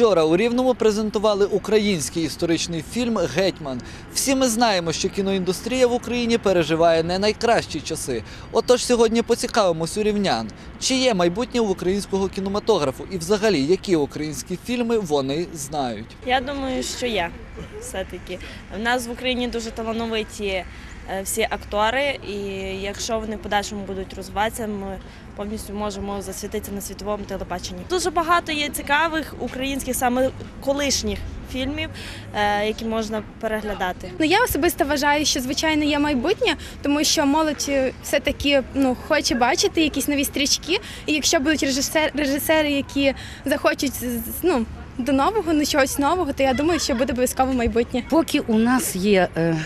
Вчора у Рівному презентували український історичний фільм Гетьман. Всі ми знаємо, що кіноіндустрія в Україні переживає не найкращі часи. Отож, сьогодні поцікавимось у рівнян, чи є майбутнє в українського кінематографу і взагалі які українські фільми вони знають. Я думаю, що є все-таки. В нас в Україні дуже талановиті е, всі актори, і якщо вони подальшому будуть розвиватися, ми повністю можемо засвітитися на світовому телебаченні. Дуже багато є цікавих українських, саме колишніх фільмів, е, які можна переглядати. Ну я особисто вважаю, що звичайно є майбутнє, тому що молодь е, все-таки ну хоче бачити якісь нові стрічки. І якщо будуть режисер, режисери, які захочуть ну, до нового, ну чогось нового, то я думаю, що буде обов'язково майбутнє. Поки у нас є е,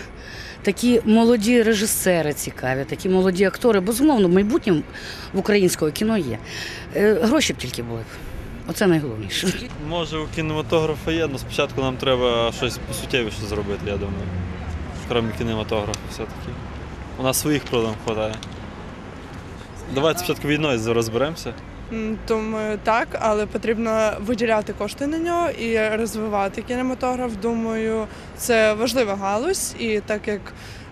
такі молоді режисери цікаві, такі молоді актори, безумовно, майбутнє в українського кіно є. Е, гроші б тільки були. Оце найголовніше. Може, у кінематографа є, але спочатку нам треба щось посуттєвіше зробити, я думаю. Крім кінематографа все-таки. У нас своїх проблем вистачає. Давайте спочатку війною розберемося. Думаю, так, але потрібно виділяти кошти на нього і розвивати кінематограф. Думаю, це важлива галузь, і так як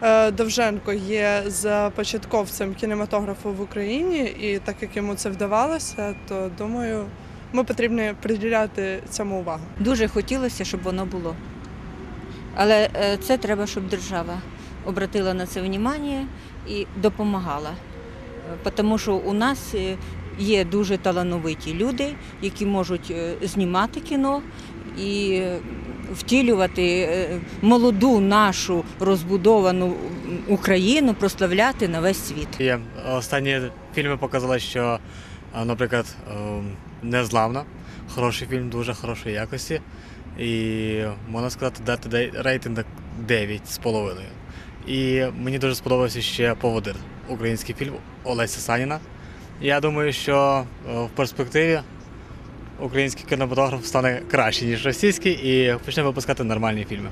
е, Довженко є започатковцем кінематографу в Україні, і так як йому це вдавалося, то думаю, ми потрібно приділяти цьому увагу. Дуже хотілося, щоб воно було. Але е, це треба, щоб держава обратила на це увагу і допомагала. Е, Тому що у нас е, є дуже талановиті люди, які можуть знімати кіно і втілювати молоду нашу розбудовану Україну, прославляти на весь світ. Є останні фільми показали, що, наприклад, ем, незламна, хороший фільм, дуже хорошої якості. І можна сказати, дати рейтинг 9 з половиною. І мені дуже сподобався ще поводир, український фільм Олеся Саніна. Я думаю, що е, в перспективі український кінематограф стане краще, ніж російський, і почне випускати нормальні фільми.